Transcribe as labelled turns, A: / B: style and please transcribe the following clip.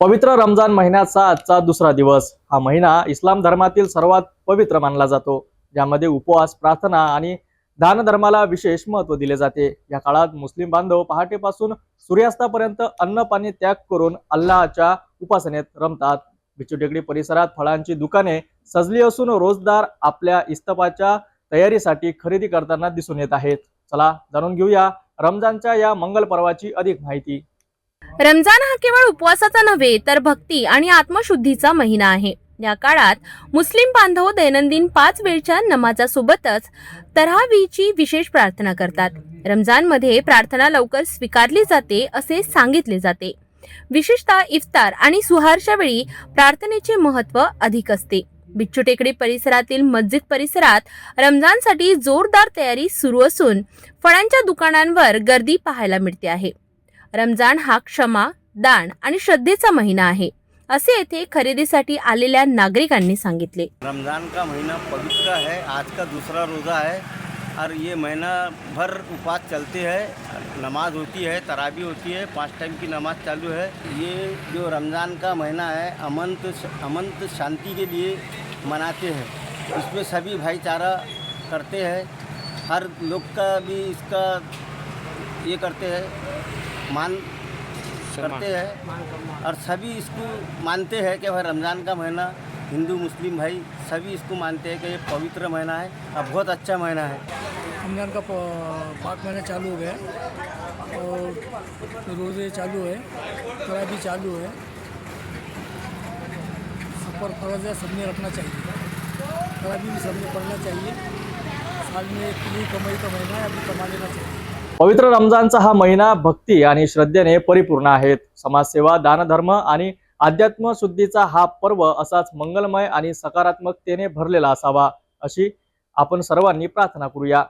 A: पवित्र रमजान महिन्याचा आजचा दुसरा दिवस. हा महिना इस्लाम धर्मातील सर्वात पवित्र मानला जातो. ज्यामध्ये उपवास प्रार्थना आणि दानधर्माला विशेष महत्त्व दिले जाते. या काळात मुस्लिम बांधव पहाटेपासून सूर्यास्तापर्यंत अन्न पाणी त्याग करून अल्लाच्या उपासनेत रमतात. बिचूटेकडी परिसरात फळांची दुकाने सजली असून रोजदार आपल्या इस्तफाच्या तयारीसाठी खरेदी करताना दिसून येत आहेत. चला जाणून घेऊया रमजानच्या या मंगल पर्वाची अधिक माहिती.
B: रमजान हा केवळ उपवासाचा नव्हे तर भक्ती आणि आत्मशुद्धीचा महिना आहे. या काळात मुस्लिम बांधव दैनंदिन पाच वेळच्या नमाजासोबतच तरावीची विशेष प्रार्थना करतात. रमजानमध्ये प्रार्थना लवकर स्वीकारली जाते असे सांगितले जाते. विशेषतः इफ्तार आणि सुहारच्या वेळी प्रार्थनेचे महत्त्व अधिक असते. बिच्छू टेकडी परिसरातील मस्जिद परिसरात रमजानसाठी जोरदार तयारी सुरू असून फळांच्या दुकानांवर गर्दी पाहायला मिळते आहे. रमजान हा क्षमा दान आणि श्रद्धेचा महिना आहे असे येथे खरेदीसाठी आलेल्या नागरिकांनी सांगितले.
C: रमज़ान का महीना पवित्र है आज का दूसरा रोज़ा है और ये महीना भर उपवास चलते हैं नमाज होती है तराबी होती है पाँच टाइम की नमाज चालू है। ये जो रमज़ान का महीना है अमंत अमंत शांति के लिए मनाते हैं। इसमें सभी भाईचारा करते हैं हर लोग का भी इसका ये करते हैं। मान करते हैं और सभी इसको मानते हैं कि भाई रमज़ान का महीना हिंदू मुस्लिम भाई सभी इसको मानते हैं कि ये पवित्र महीना है और बहुत अच्छा महीना है।
D: रमज़ान का पाक महीना चालू हो गया और रोज़े चालू है तराबी चालू है। सफ़र फ़र्ज़ है सबने रखना चाहिए। तराबी भी सबने पढ़ना चाहिए। साल में एक कमाई का महीना है अभी कमा लेना चाहिए।
A: पवित्र रमजानचा हा महिना भक्ती आणि श्रद्धेने परिपूर्ण आहेत समाजसेवा दानधर्म आणि अध्यात्म शुद्धीचा हा पर्व असाच मंगलमय आणि सकारात्मकतेने भरलेला असावा अशी आपण सर्वांनी प्रार्थना करूया.